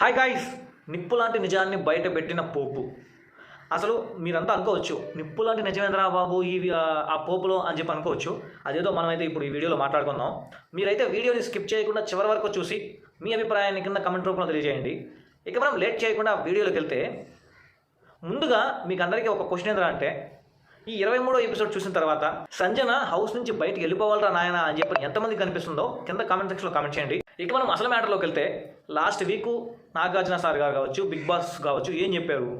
Hi guys నిప్పు లాంటి నిజాన్ని బయట పెట్టిన పోపు. అసలు మీరంతా అనుకోవచ్చు నిప్పు లాంటి నిజమేంద్రా బాబు ఈ ఆ, పోపులో అని చెప్పి అనుకోవచ్చు. అదేదో మనమైతే ఇప్పుడు ఈ వీడియోలో మాట్లాడుకుందాం. మీరైతే వీడియోని స్కిప్ చేయకుండా చివరి వరకు చూసి మీ అభిప్రాయాన్ని కింద కమెంట్ రూపంలో తెలియజేయండి. ఇక మనం లేట్ చేయకుండా వీడియోలోకి వెళ్తే ముందుగా మీకు అందరికీ ఒక క్వశ్చన్ ఏంటంటే అంటే ఈ ఇరవై మూడో ఎపిసోడ్ చూసిన తర్వాత సంజన హౌస్ నుంచి బయటకు వెళ్ళిపోవాలరా నాయన అని చెప్పి ఎంతమంది కనిపిస్తుందో కింద కామెంట్ సెక్షన్లో కామెంట్ చేయండి. ఇక మనం అసలు మ్యాటర్లోకి వెళ్తే లాస్ట్ వీక్ నాగార్జున సార్ గారు కావచ్చు బిగ్ బాస్ కావచ్చు ఏం చెప్పారు?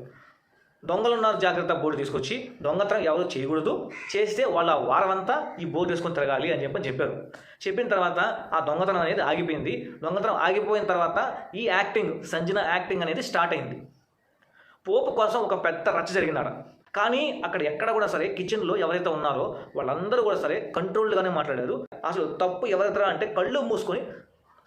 దొంగలున్నారు జాగ్రత్త బోర్డు తీసుకొచ్చి దొంగతనం ఎవరు చేయకూడదు చేస్తే వాళ్ళ వారమంతా ఈ బోర్డు వేసుకొని తిరగాలి అని చెప్పని చెప్పారు. చెప్పిన తర్వాత ఆ దొంగతనం అనేది ఆగిపోయింది. దొంగతనం ఆగిపోయిన తర్వాత ఈ యాక్టింగ్ సంజన యాక్టింగ్ అనేది స్టార్ట్ అయింది. పోపు కోసం ఒక పెద్ద రచ్చ జరిగినాడు కానీ అక్కడ ఎక్కడ కూడా సరే కిచెన్లో ఎవరైతే ఉన్నారో వాళ్ళందరూ కూడా సరే కంట్రోల్డ్గానే మాట్లాడారు. అసలు తప్పు ఎవరైతే అంటే కళ్ళు మూసుకొని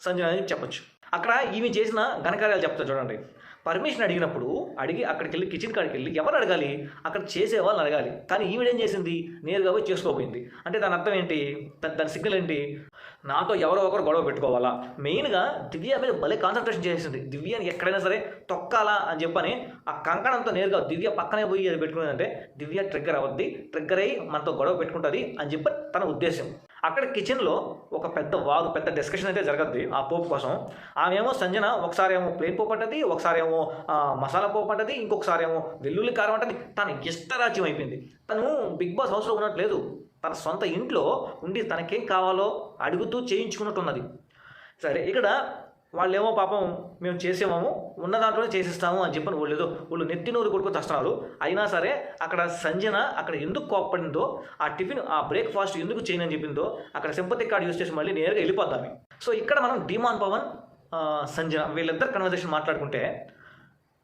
సంజన అని చెప్పొచ్చు. అక్కడ ఈమె చేసిన ఘనకార్యాలు చెప్తా చూడండి. పర్మిషన్ అడిగినప్పుడు అడిగి అక్కడికి వెళ్ళి కిచెన్ కాడికి వెళ్ళి ఎవరు అడగాలి? అక్కడ చేసే వాళ్ళని అడగాలి. కానీ ఈవిడేం చేసింది? నేరుగా పోయి చేసుకోపోయింది అంటే దాని అర్థం ఏంటి? దాని దాని సిగ్నల్ ఏంటి? నాతో ఎవరో ఒకరు గొడవ పెట్టుకోవాలా? మెయిన్గా దివ్య మీద భలే కాన్సన్ట్రేషన్ చేసింది. దివ్యని ఎక్కడైనా సరే తొక్కాలా అని చెప్పని ఆ కంకణంతో నేరుగా దివ్య పక్కనే పోయి అది అంటే దివ్య ట్రిగ్గర్ అవద్ది. ట్రిగ్గర్ అయ్యి మనతో గొడవ పెట్టుకుంటుంది అని చెప్పి తన ఉద్దేశం. అక్కడ కిచెన్లో ఒక పెద్ద వాదు పెద్ద డిస్కషన్ అయితే జరగద్ది ఆ పోపు కోసం. ఆమె ఏమో సంజన ఒకసారి ఏమో ప్లేన్ పోపు అంటది ఒకసారి ఏమో మసాలా పోపు అంటది ఇంకొకసారి ఏమో వెల్లుల్లి కారం అంటది. తన ఇష్టరాజ్యం అయిపోయింది. తను బిగ్ బాస్ హౌస్లో ఉన్నట్లేదు. తన సొంత ఇంట్లో ఉండి తనకేం కావాలో అడుగుతూ చేయించుకున్నట్టున్నది. సరే ఇక్కడ వాళ్ళేమో పాపం మేము చేసేమో ఉన్న దాంట్లోనే చేసిస్తాము అని చెప్పని వాళ్ళు వాళ్ళు నెత్తి నోరు కొడుకొని వస్తున్నారు అయినా సరే అక్కడ సంజన అక్కడ ఎందుకు కోప్పడిందో ఆ టిఫిన్ ఆ బ్రేక్ఫాస్ట్ ఎందుకు చేయనని చెప్పిందో అక్కడ సింపతి కార్డ్ యూస్ చేసి మళ్ళీ నేరుగా వెళ్ళిపోతాము సో ఇక్కడ మనం డిమాన్ పవన్ సంజన వీళ్ళిద్దరు కన్వర్జేషన్ మాట్లాడుకుంటే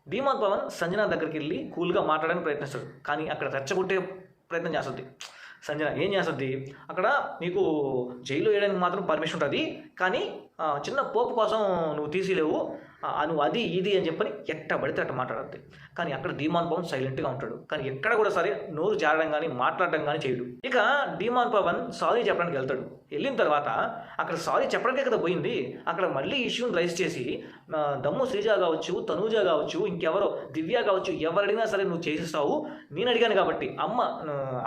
డిమాన్ పవన్ సంజన దగ్గరికి వెళ్ళి కూల్గా మాట్లాడడానికి ప్రయత్నిస్తాడు. కానీ అక్కడ రెచ్చగొట్టే ప్రయత్నం చేస్తుంది. సంజన ఏం చేస్తుంది అక్కడ నీకు జైలు వేయడానికి మాత్రం పర్మిషన్ ఉంటుంది. కానీ చిన్న పోపు కోసం నువ్వు తీసిలేవు. నువ్వు అది ఇది అని చెప్పని ఎట్ట పడితే అట్ట మాట్లాడద్ది. కానీ అక్కడ డీమాన్ పవన్ సైలెంట్గా ఉంటాడు. కానీ ఎక్కడ కూడా సరే నోరు జారడం కానీ మాట్లాడడం కానీ చేయడు. ఇక డీమాన్ పవన్ సారీ చెప్పడానికి వెళ్తాడు. వెళ్ళిన తర్వాత అక్కడ సారీ చెప్పడానికే కదా పోయింది. అక్కడ మళ్ళీ ఇష్యూని రైజ్ చేసి దమ్ము శ్రీజ కావచ్చు తనూజ కావచ్చు ఇంకెవరో దివ్య కావచ్చు ఎవరు అడిగినా సరే నువ్వు చేసేస్తావు. నేను అడిగాను కాబట్టి అమ్మ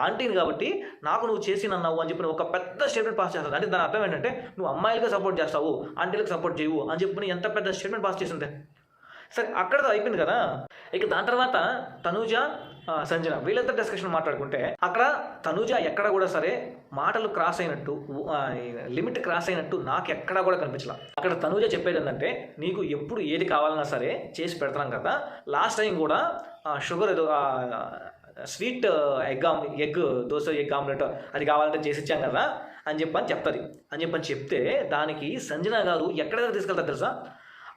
ఆంటీని కాబట్టి నాకు నువ్వు చేసినన్నావు అని చెప్పి ఒక పెద్ద స్టేట్మెంట్ పాస్ చేస్తుంది అంటే దాని అర్థం ఏంటంటే నువ్వు అమ్మాయిలుగా సపోర్ట్ చేస్తావు ఆంటీలకు సపోర్ట్ చేయవు అని చెప్పి ఎంత పెద్ద స్టేట్మెంట్ పాస్ చేసిందే? సరే అక్కడతో అయిపోయింది కదా. ఇక దాని తర్వాత తనూజ సంజన వీళ్ళంతా డిస్కషన్ మాట్లాడుకుంటే అక్కడ తనూజ ఎక్కడ కూడా సరే మాటలు క్రాస్ అయినట్టు లిమిట్ క్రాస్ అయినట్టు నాకు ఎక్కడా కూడా కనిపించలా. అక్కడ తనూజ చెప్పేది ఏంటంటే నీకు ఎప్పుడు ఏది కావాలన్నా సరే చేసి పెడతాం కదా. లాస్ట్ టైం కూడా షుగర్ ఏదో స్వీట్ ఎగ్ ఆమ్ ఎగ్ దోశ ఎగ్ ఆమ్లెట్ అది కావాలంటే చేసి ఇచ్చాం కదా అని చెప్పని చెప్తుంది. అని చెప్పని చెప్తే దానికి సంజన గారు ఎక్కడ దగ్గర తీసుకెళ్తారు తెలుసా?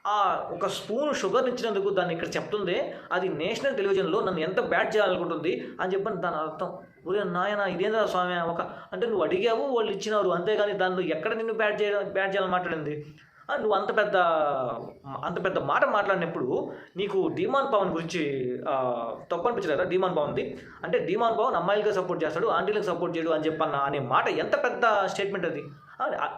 ఆ ఒక స్పూన్ షుగర్ ఇచ్చినందుకు దాన్ని ఇక్కడ చెప్తుంది. అది నేషనల్ టెలివిజన్లో నన్ను ఎంత బ్యాట్ చేయాలనుకుంటుంది అని చెప్పని దాని అర్థం. ఒరే నాయన ఇదేందా స్వామి? ఒక అంటే నువ్వు అడిగావు వాళ్ళు ఇచ్చినారు. అంతేగాని దాన్ని ఎక్కడ నిన్ను బ్యాట్ చేయడం బ్యాట్ చేయాలని మాట్లాడింది? నువ్వు అంత పెద్ద అంత పెద్ద మాట మాట్లాడినప్పుడు నీకు డిమాన్ పవన్ గురించి తప్పు అనిపించలేదా? డిమాన్ పవన్ది? అంటే డిమాన్ పవన్ అమ్మాయిలుగా సపోర్ట్ చేస్తాడు ఆంటీలకు సపోర్ట్ చేయడు అని చెప్పన్న అనే మాట ఎంత పెద్ద స్టేట్మెంట్ అది?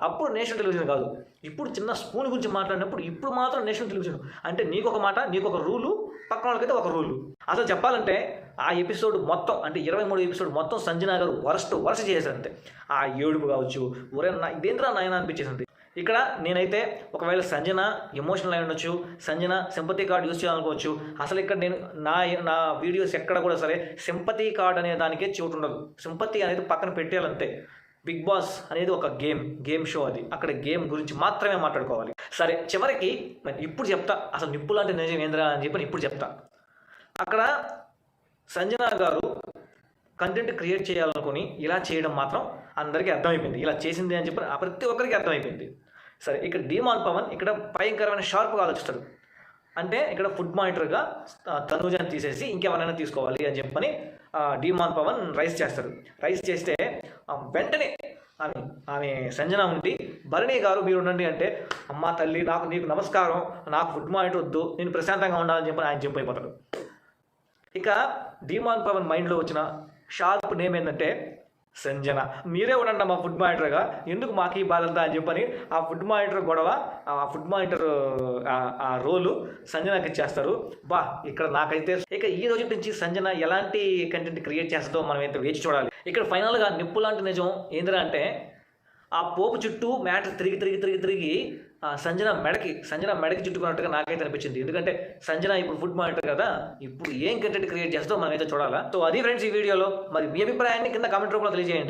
అప్పుడు నేషనల్ టెలివిజన్ కాదు. ఇప్పుడు చిన్న స్పూన్ గురించి మాట్లాడినప్పుడు ఇప్పుడు మాత్రం నేషనల్ టెలివిజన్. అంటే నీకు ఒక మాట నీకు ఒక రూలు పక్కన వాళ్ళకైతే ఒక రూలు. అసలు చెప్పాలంటే ఆ ఎపిసోడ్ మొత్తం అంటే ఇరవై మూడు ఎపిసోడ్ మొత్తం సంజనా గారు వరస్ట్ వరస చేసేసారు అంతే ఆ ఏడుపు కావచ్చు ఒరే నా ఇదేంద్రా నాయన అనిపించేసింది. ఇక్కడ నేనైతే ఒకవేళ సంజన ఎమోషనల్ అయి ఉండొచ్చు సంజన సింపతి కార్డ్ యూస్ చేయాలనుకోవచ్చు అసలు ఇక్కడ నేను నా నా వీడియోస్ ఎక్కడ కూడా సరే సింపతి కార్డ్ అనే దానికే చోటు ఉండదు. సింపతి అనేది పక్కన పెట్టేయాలంతే. బిగ్ బాస్ అనేది ఒక గేమ్ గేమ్ షో అది. అక్కడ గేమ్ గురించి మాత్రమే మాట్లాడుకోవాలి. సరే చివరికి మరి ఇప్పుడు చెప్తా. అసలు నిప్పు లాంటి నిజం ఏంద్రా అని చెప్పి ఇప్పుడు చెప్తా. అక్కడ సంజన గారు కంటెంట్ క్రియేట్ చేయాలనుకుని ఇలా చేయడం మాత్రం అందరికీ అర్థమైపోయింది. ఇలా చేసింది అని చెప్పి ప్రతి ఒక్కరికి అర్థమైపోయింది. సరే ఇక్కడ డిమాన్ పవన్ ఇక్కడ భయంకరమైన షార్ప్గా ఆలోచిస్తాడు. అంటే ఇక్కడ ఫుడ్ మానిటర్గా తనూజాన్ని తీసేసి ఇంకెవరైనా తీసుకోవాలి అని చెప్పని డిమాన్ పవన్ రైస్ చేస్తాడు. రైస్ చేస్తే వెంటనే ఆమె ఆమె సంజన ఉండి భరణి గారు మీరు ఉండండి అంటే అమ్మ తల్లి నాకు నీకు నమస్కారం నాకు ఫుడ్ మానిటర్ వద్దు నేను ప్రశాంతంగా ఉండాలని చెప్పని ఆయన జంప్ అయిపోతాడు ఇక డిమాన్ పవన్ మైండ్లో వచ్చిన షార్ప్ నేమ్ ఏంటంటే సంజన. మీరే ఉండండి మా ఫుడ్ మానిటర్గా ఎందుకు మాకు ఈ బాధ అని చెప్పని ఆ ఫుడ్ మానిటర్ గొడవ ఆ ఫుడ్ మానిటర్ ఆ- రోలు సంజనకి ఇచ్చేస్తారు. బా ఇక్కడ నాకైతే ఇక ఈ రోజు నుంచి సంజన ఎలాంటి కంటెంట్ క్రియేట్ చేస్తుందో మనం అయితే వేచి చూడాలి. ఇక్కడ ఫైనల్గా నిప్పు లాంటి నిజం ఏంటంటే ఆ పోపు చుట్టూ మ్యాటర్ తిరిగి తిరిగి తిరిగి తిరిగి సంజన మెడకి సంజన మెడకి చుట్టుకున్నట్టుగా నాకైతే అనిపించింది. ఎందుకంటే సంజన ఇప్పుడు ఫుడ్ మానిటర్ కదా ఇప్పుడు ఏం కంటెంట్ క్రియేట్ చేస్తుందో మనం అయితే చూడాలా. సో అది ఫ్రెండ్స్ ఈ వీడియోలో. మరి మీ అభిప్రాయాన్ని కింద కామెంట్ రూపంలో తెలియజేయండి.